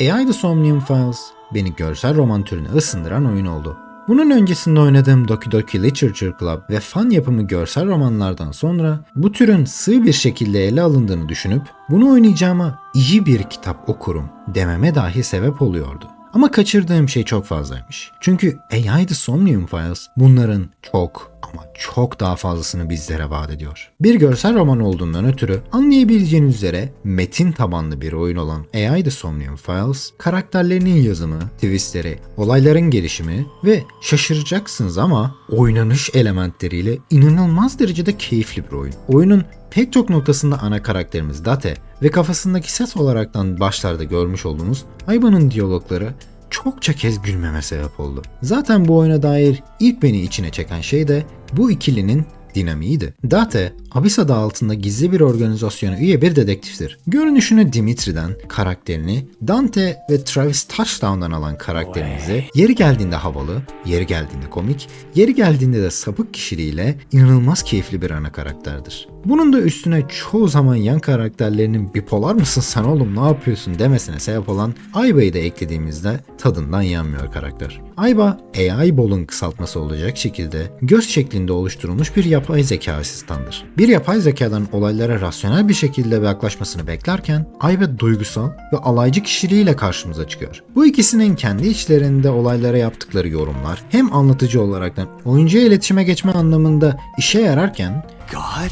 AI The Somnium Files beni görsel roman türüne ısındıran oyun oldu. Bunun öncesinde oynadığım Doki Doki Literature Club ve fan yapımı görsel romanlardan sonra bu türün sığ bir şekilde ele alındığını düşünüp bunu oynayacağıma iyi bir kitap okurum dememe dahi sebep oluyordu. Ama kaçırdığım şey çok fazlaymış. Çünkü AI The Somnium Files bunların çok ama çok daha fazlasını bizlere vaat ediyor. Bir görsel roman olduğundan ötürü anlayabileceğiniz üzere metin tabanlı bir oyun olan AI The Somnium Files, karakterlerinin yazımı, twistleri, olayların gelişimi ve şaşıracaksınız ama oynanış elementleriyle inanılmaz derecede keyifli bir oyun. Oyunun pek çok noktasında ana karakterimiz Date ve kafasındaki ses olaraktan başlarda görmüş olduğumuz Ayba'nın diyalogları çokça kez gülmeme sebep oldu. Zaten bu oyuna dair ilk beni içine çeken şey de bu ikilinin dinamiğiydi. Date, Abyss adı altında gizli bir organizasyona üye bir dedektiftir. Görünüşünü Dimitri'den, karakterini Dante ve Travis Touchdown'dan alan karakterimizi yeri geldiğinde havalı, yeri geldiğinde komik, yeri geldiğinde de sapık kişiliğiyle inanılmaz keyifli bir ana karakterdir. Bunun da üstüne çoğu zaman yan karakterlerinin bipolar mısın sen oğlum ne yapıyorsun demesine sebep olan Ayba'yı da eklediğimizde tadından yanmıyor karakter. Ayba, AI Ball'un kısaltması olacak şekilde göz şeklinde oluşturulmuş bir yapay zeka asistandır. Bir yapay zekadan olaylara rasyonel bir şekilde yaklaşmasını beklerken Ayba duygusal ve alaycı kişiliğiyle karşımıza çıkıyor. Bu ikisinin kendi içlerinde olaylara yaptıkları yorumlar hem anlatıcı olaraktan oyuncuya iletişime geçme anlamında işe yararken God?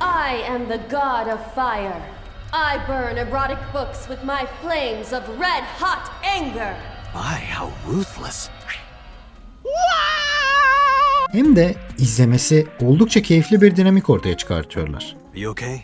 I am the god of fire. I burn erotic books with my flames of red hot anger. My, how ruthless. Hem de izlemesi oldukça keyifli bir dinamik ortaya çıkartıyorlar. Are you okay?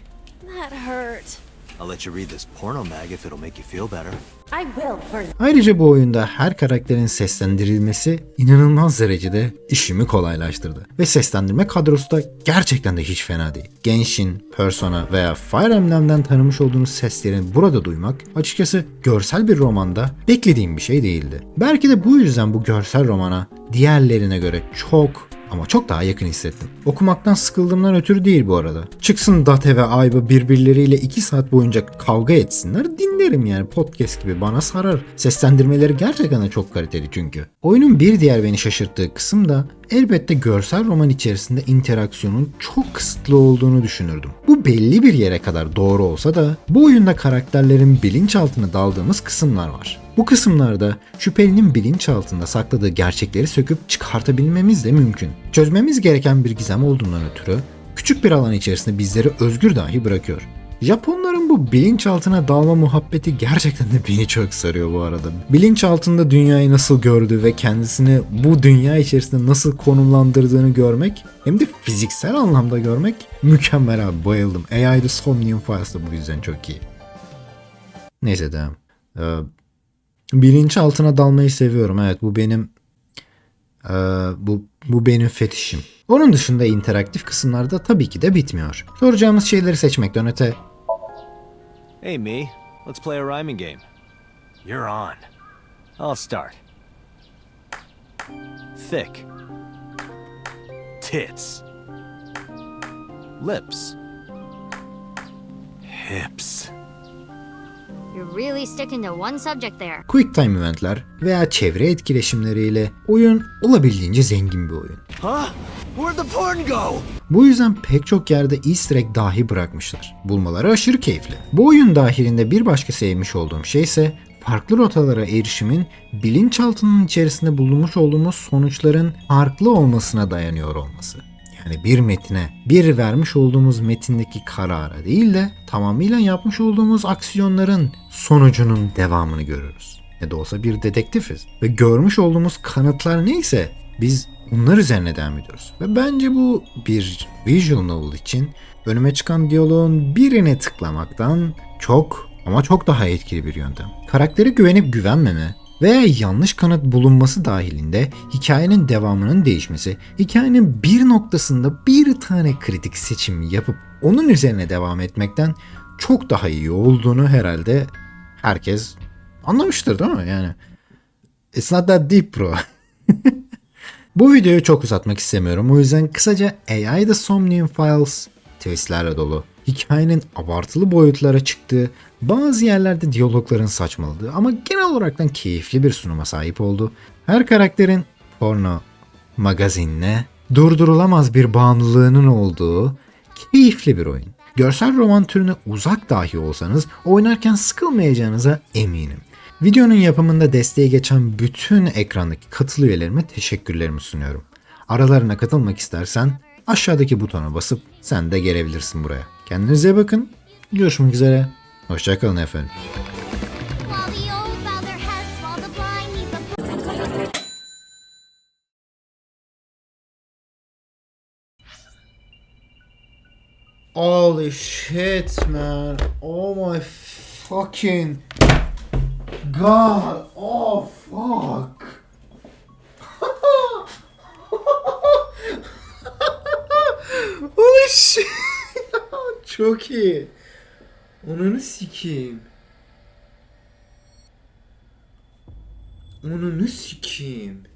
That hurt. I'll let you read this porno mag if it'll make you feel better. I will burn. Ayrıca bu oyunda her karakterin seslendirilmesi inanılmaz derecede işimi kolaylaştırdı. Ve seslendirme kadrosu da gerçekten de hiç fena değil. Genshin, Persona veya Fire Emblem'den tanımış olduğunuz seslerin burada duymak açıkçası görsel bir romanda beklediğim bir şey değildi. Belki de bu yüzden bu görsel romana diğerlerine göre çok ama çok daha yakın hissettim. Okumaktan sıkıldığımdan ötürü değil bu arada. Çıksın Date ve Ayba birbirleriyle 2 saat boyunca kavga etsinler dinlerim yani podcast gibi bana sarar. Seslendirmeleri gerçekten de çok kaliteli çünkü. Oyunun bir diğer beni şaşırttığı kısım da elbette görsel roman içerisinde interaksiyonun çok kısıtlı olduğunu düşünürdüm. Bu belli bir yere kadar doğru olsa da bu oyunda karakterlerin bilinçaltına daldığımız kısımlar var. Bu kısımlarda şüphelinin bilinçaltında sakladığı gerçekleri söküp çıkartabilmemiz de mümkün. Çözmemiz gereken bir gizem olduğundan ötürü küçük bir alan içerisinde bizleri özgür dahi bırakıyor. Japonların bu bilinçaltına dalma muhabbeti gerçekten de beni çok sarıyor bu arada. Bilinçaltında dünyayı nasıl gördüğü ve kendisini bu dünya içerisinde nasıl konumlandırdığını görmek hem de fiziksel anlamda görmek mükemmel abi bayıldım. AI The Somnium Files da bu yüzden çok iyi. Neyse devam. Ee, bilinçaltına dalmayı seviyorum. Evet bu benim ee, bu bu benim fetişim. Onun dışında interaktif kısımlarda tabii ki de bitmiyor. Soracağımız şeyleri seçmekten öte Hey, me. Let's play a rhyming game. You're on. I'll start. Thick. Tits. Lips. Hips. You're really sticking to one subject there. quick time eventler veya çevre etkileşimleriyle oyun olabildiğince zengin bir oyun. Huh? Where'd the porn go? Bu yüzden pek çok yerde easter egg dahi bırakmışlar. Bulmaları aşırı keyifli. Bu oyun dahilinde bir başka sevmiş olduğum şey ise farklı rotalara erişimin bilinçaltının içerisinde bulunmuş olduğumuz sonuçların farklı olmasına dayanıyor olması. Yani bir metine, bir vermiş olduğumuz metindeki karara değil de tamamıyla yapmış olduğumuz aksiyonların sonucunun devamını görürüz. Ne de olsa bir dedektifiz ve görmüş olduğumuz kanıtlar neyse biz bunlar üzerine devam ediyoruz. Ve bence bu bir visual novel için önüme çıkan diyaloğun birine tıklamaktan çok ama çok daha etkili bir yöntem. Karaktere güvenip güvenmeme veya yanlış kanıt bulunması dahilinde hikayenin devamının değişmesi, hikayenin bir noktasında bir tane kritik seçim yapıp onun üzerine devam etmekten çok daha iyi olduğunu herhalde herkes anlamıştır değil mi? Yani it's not that deep bro. Bu videoyu çok uzatmak istemiyorum. O yüzden kısaca AI The Somnium Files twistlerle dolu. Hikayenin abartılı boyutlara çıktığı Bazı yerlerde diyalogların saçmaladığı ama genel olaraktan keyifli bir sunuma sahip oldu. Her karakterin porno, magazinle durdurulamaz bir bağımlılığının olduğu keyifli bir oyun. Görsel roman türüne uzak dahi olsanız oynarken sıkılmayacağınıza eminim. Videonun yapımında desteği geçen bütün ekrandaki katıl üyelerime teşekkürlerimi sunuyorum. Aralarına katılmak istersen aşağıdaki butona basıp sen de gelebilirsin buraya. Kendinize bakın. Görüşmek üzere. Hoşçakalın efendim. Holy shit, man. Oh my fucking god. Oh fuck. Holy shit. Çok iyi. Onunu sikeyim. Onunu sikeyim.